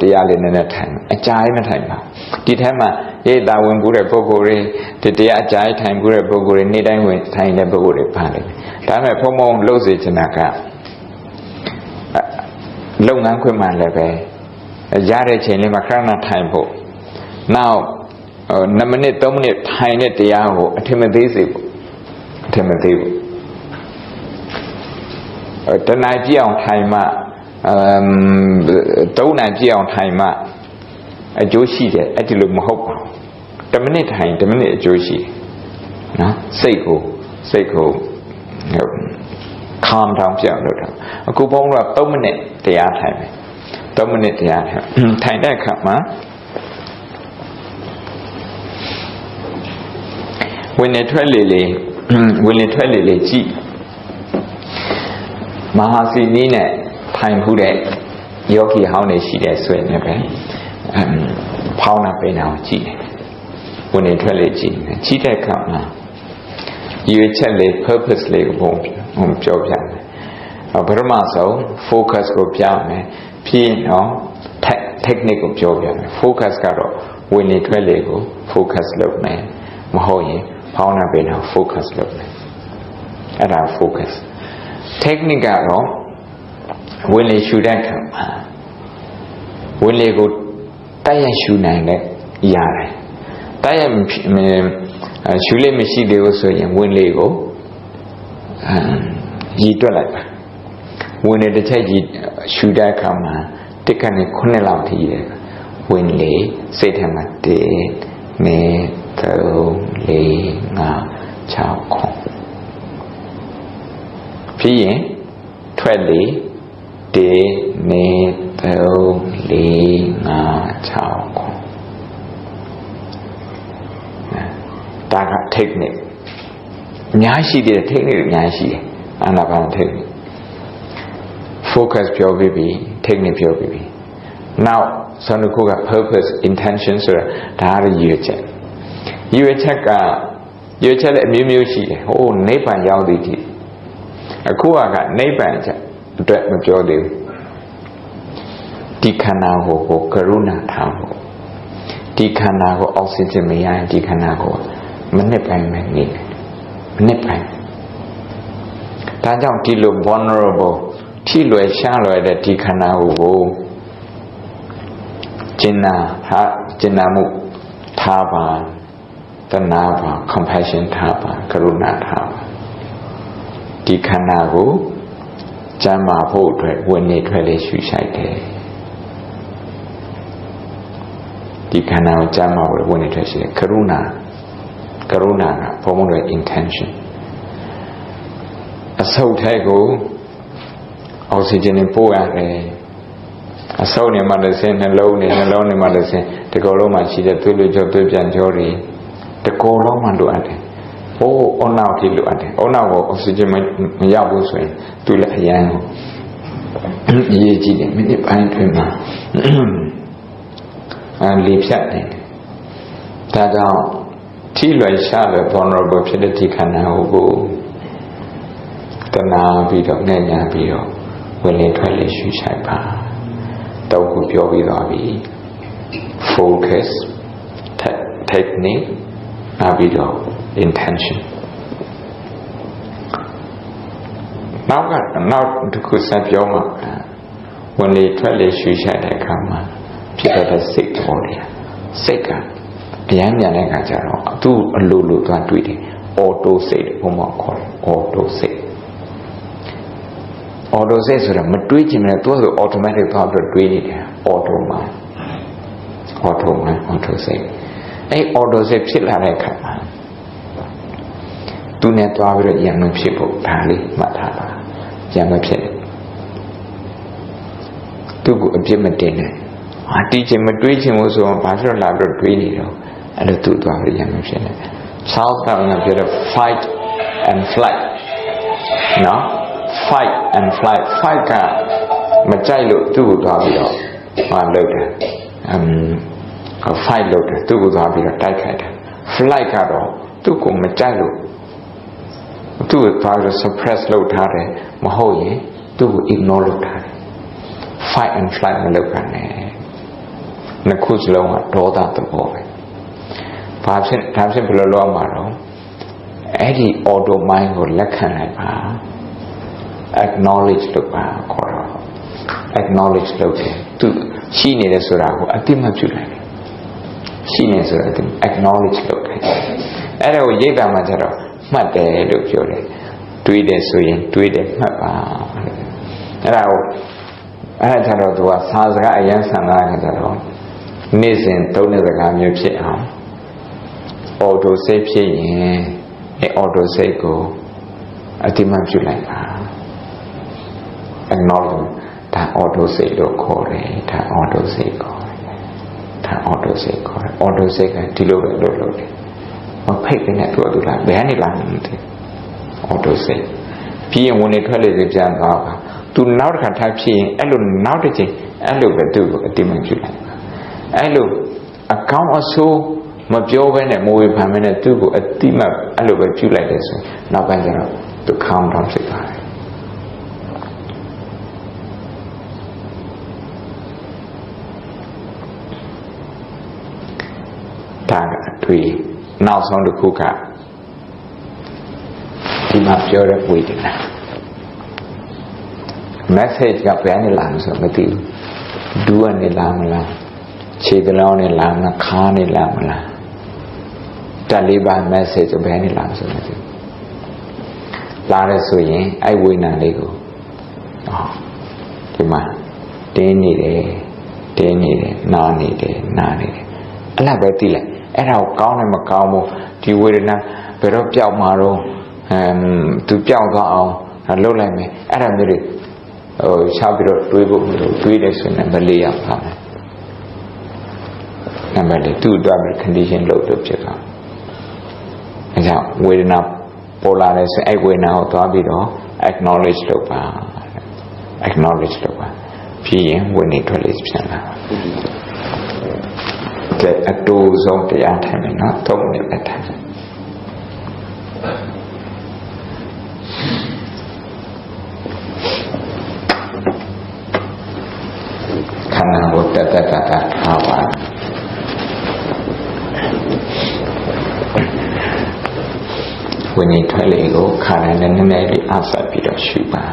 တရားလေးနည်းနည်းထိုင်အကြာကြီးမထိုင်ပါဒီထဲမှာရေးတာဝင်ကူးတဲ့ပုဂ္ဂိုလ်တွေဒီတရားအကြာကြီးထိုင်ကူးတဲ့ပုဂ္ဂိုလ်တွေနေ့တိုင်းဝင်ထိုင်တဲ့ပုဂ္ဂိုလ်တွေပါလိမ့်မယ်ဒါပေမဲ့ဖုံဖုံလှုပ်စေချင်တာကလုပ်ငန်းခွင့်မှလည်းပဲရတဲ့ချိန်လေးမှာခဏထိုင်ဖို့နောက်2မိနစ်3မိနစ်ထိုင်တဲ့တရားကိုအထင်မသေးစေဘူးအထင်မသေးဘူးတဏှာကြည့်အောင်ထိုင်မှ အမ်တုံးနိုင်ကြည့်အောင်ထိုင်မှအကျိုးရှိတယ်အဲ့ဒီလိုမဟုတ်ပါဘူး10မိနစ်ထိုင်10မိနစ်အကျိုးရှိတယ်နော်စိတ်ကိုစိတ်ကို calm down ပြအောင်လုပ်တာအခုဘုန်းက3မိနစ်တရားထိုင်မယ်3မိနစ်တရားထိုင်ထိုင်တဲ့အခါမှာဝင်နေထွက်လေလေဝင်နေထွက်လေလေကြည့်မဟာစီနီးနဲ့ ထိုင်ခုတဲ့ယောဂီဟောင်းတွေရှိတယ်ဆိုရင်လည်းပဲအမ်ဖောင်းနာပိန်အောင်ကြည့်တယ်ဝင်နေထွက်လေကြည့်တယ်ကြည့်တဲ့အခါမှာရွေချက်လေး purpose လေးကိုဘုံပြောပြမယ်ပထမဆုံး focus ကိုပြမယ်ပြီးတော့ technique ကိုပြောပြမယ် focus ကတော့ဝင်နေထွက်လေကို focus လုပ်မယ်မဟုတ်ရင်ဖောင်းနာပိန်အောင် focus လုပ်မယ်အဲ့ဒါ focus technique ကတော့ ဝင်လေရှူတဲ့အခါမှာဝင်လေကိုတိုက်ရိုက်ရှူနိုင်တဲ့ရတယ်တိုက်ရိုက်ရှူလေမရှိသေးဘူးဆိုရင်ဝင်လေကိုအရည်တွက်လိုက်ပါဝင်လေတစ်ချက်ရည်ရှူတဲ့အခါမှာတစ်ခါနဲ့9လောက်ထိရတယ်ဝင်လေစိတ်ထဲမှာ1 2 3 4 5 6ခုပြီးရင်ထွက်လေ 1 2 3 4 5 6ခုဒါက technique အများရှိတယ် technique အများရှိတယ်အာနာပါန technique focus ပြောပြီးပြီ technique ပြောပြီးပြီနောက်ဆုံးတစ်ခုက purpose intention ဆိုတာဒါရည်ရွယ်ချက်ရည်ရွယ်ချက်ကရည်ရွယ်ချက်လည်းအမျိုးမျိုးရှိတယ်ဟိုးနိဗ္ဗာန်ရောက်သည်ဒီအခုကနိဗ္ဗာန်ချက် အတွက်မပြောသေးဘူးဒီခန္ဓာကိုယ်ကိုကရုဏာထားဖို့ဒီခန္ဓာကိုအောက်ဆီဂျင်မရရင်ဒီခန္ဓာကိုမနစ်ပိုင်းပဲနေတယ်မနစ်ပိုင်းဒါကြောင့်ဒီလို vulnerable ထိလွယ်ရှားလွယ်တဲ့ဒီခန္ဓာကိုယ်ကျင်နာဟာကျင်နာမှုထားပါတနာပါ compassion ထားပါကရုဏာထားပါဒီခန္ဓာကို ကျမ်းမာဖို့အတွက်ဝင်နေထွက်လေရှုရှိုက်တယ်ဒီခန္ဓာကိုကျမ်းမာဖို့ဝင်နေထွက်ရှိတယ်ကရုဏာကရုဏာကဘုံဘုံတွေ intention အဆုတ်ထဲကိုအောက်ဆီဂျင်နဲ့ပို့ရတယ်အဆုတ်နေမှလည်းဆင်းနှလုံးနေနှလုံးနေမှလည်းဆင်းဒီကောလုံးမှာရှိတဲ့သွေးလွှတ်ကြောသွေးပြန်ကြောတွေဒီကောလုံးမှလိုအပ်တယ် ဟိုးအုံနောက်ထိလိုအပ်တယ်အုံနောက်ကိုအောက်ဆီဂျင်မရောက်ဘူးဆိုရင်သူလည်းအရန်ကိုရေးကြည့်တယ်မိနစ်ပိုင်းတွင်မှာအဲလေဖြတ်နေတယ်ဒါကြောင့်ထိလွယ်ရှားလွယ် vulnerable ဖြစ်တဲ့ဒီခန္ဓာကိုတနာပြီးတော့ငဲ့ညာပြီးတော့ဝင်လေထွက်လေရှုဆိုင်ပါတော့ခုပြောပြီးသွားပြီ focus technique နောက်ပြီးတော့ intention နောက်ကနောက်တစ်ခုဆက်ပြောမှာဝင်လေထွက်လေရှုဆိုင်တဲ့အခါမှာဖြစ်တဲ့စိတ်ပေါ်တယ်စိတ်ကအရမ်းမြန်တဲ့အခါကျတော့သူ့အလိုလိုသွားတွေ့တယ်အော်တိုစိတ်ဘုံမခေါ်တယ်အော်တိုစိတ်အော်တိုစိတ်ဆိုတာမတွေးချင်လည်းသူ့ဆို automatic သွားပြီးတွေးနေတယ်အော်တိုမှာအော်တိုမှာအော်တိုစိတ် အဲ့အော်တိုစိတ်ဖြစ်လာတဲ့အခါမှာသူနဲ့သွားပြီးတော့ရံမဖြစ်ဖို့ဒါလေးမှတ်ထားပါရံမဖြစ်သူ့ကိုအပြစ်မတင်နဲ့ဟာတီးချင်မတွေးချင်ဘူးဆိုတော့ဘာဖြစ်လို့လာပြီးတော့တွေးနေတော့အဲ့လိုသူ့သွားပြီးရံမဖြစ်နဲ့ Charles Darwin ကပြောတဲ့ fight and flight နော် fight and flight fight ကမကြိုက်လို့သူ့ကိုသွားပြီးတော့ဟာလုပ်တယ် um fight လုပ်တယ်သူ့ကိုသွားပြီးတော့တိုက်ခိုက်တယ် flight ကတော့သူ့ကိုမကြိုက်လို့သူ့ကိုသွားပြီးတော့ suppress လုပ်ထားတယ်မဟုတ်ရင်သူ့ကို ignore လုပ်ထားတယ် fight and flight မလုပ်ပါနဲ့နှစ်ခုစလုံးကဒေါသသဘောပဲဘာဖြစ်ဒါဖြစ်ဘယ်လိုလုပ်ရမှာတော့အဲ့ဒီ auto mind ကိုလက်ခံလိုက်ပါ acknowledge လုပ်ပါခေါ်တော့ acknowledge လုပ်တယ်သူရှိနေတယ်ဆိုတာကိုအတိမပြုလိုက်တယ် ရှိနေဆိုတာသူ acknowledge လုပ်တယ်အဲ့ဒါကိုရိတ်တာမှကျတော့မှတ်တယ်လို့ပြောတယ်တွေးတယ်ဆိုရင်တွေးတယ်မှတ်ပါအဲ့ဒါကိုအဲ့ဒါကျတော့သူကစာစကားအရန်ဆန်တာကကျတော့နေ့စဉ်သုံးတဲ့စကားမျိုးဖြစ်အောင် auto save ဖြစ်ရင်အဲ auto save ကိုအတိမပြုလိုက်ပါ acknowledge ဒါ auto save လို့ခေါ်တယ်ဒါ auto save ခေါ်တယ် ဒါ auto save ခေါ်တယ် auto save ကဒီလိုပဲလုပ်လို့တယ်မဖိတ်တဲ့သူကသူလာဘယ်ကနေလာမှမသိ auto save ပြီးရင်ဝင်နေထွက်လေပြန်သွားပါသူနောက်တစ်ခါထပ်ဖြစ်ရင်အဲ့လိုနောက်တစ်ချိန်အဲ့လိုပဲသူ့ကိုအတိမပြုလိုက်ပါအဲ့လိုအကောင့်အဆိုးမပြောဘဲနဲ့မဝေဖန်ဘဲနဲ့သူ့ကိုအတိမတ်အဲ့လိုပဲပြုလိုက်တယ်ဆိုရင်နောက်ပိုင်းကျတော့သူ calm down ဖြစ်သွားတယ်ဒါကအတွေ့ နောက်ဆုံးတစ်ခုကဒီမှာပြောတဲ့ဝေဒနာ message ကဘယ်နဲ့လာလို့ဆိုမသိဘူးဒူးကနေလာမလားခြေကလောင်းနဲ့လာမလားခါးနဲ့လာမလားတက်လေးပါ message ဘယ်နဲ့လာလို့ဆိုမသိဘူးလာရဆိုရင်အဲ့ဝေဒနာလေးကိုဟောဒီမှာတင်းနေတယ်တင်းနေတယ်နားနေတယ်နားနေတယ်အဲ့လောက်ပဲသိလိုက် အဲ့ဒါကိုကောင်းတယ်မကောင်းဘူးဒီဝေဒနာဘယ်တော့ပျောက်မှာတော့အမ်သူပျောက်သွားအောင်လှုပ်လိုက်မယ်အဲ့ဒါမျိုးတွေဟိုချပြီးတော့တွေးဖို့မလိုတွေးတယ်ဆိုရင်နံပါတ်၄ရပါမယ်နံပါတ်၄သူ့အတွက် condition လုပ်လို့ဖြစ်တာအဲကြောင့်ဝေဒနာပေါ်လာတယ်ဆိုရင်အဲ့ဝေဒနာကိုသွားပြီးတော့ acknowledge လုပ်ပါ acknowledge လုပ်ပါပြီးရင်ဝင်နေထွက်လေပြန်လာ ကဲအတူဆုံးတရားထိုင်မယ်နော်သုံးမိနစ်ပဲထိုင်ခန္ဓာကိုတတ်တတ်တတ်ထားပါဝင်နေထွက်လေကိုခန္ဓာနဲ့နည်းနည်းလေးအဆက်ပြီးတော့ရှုပါ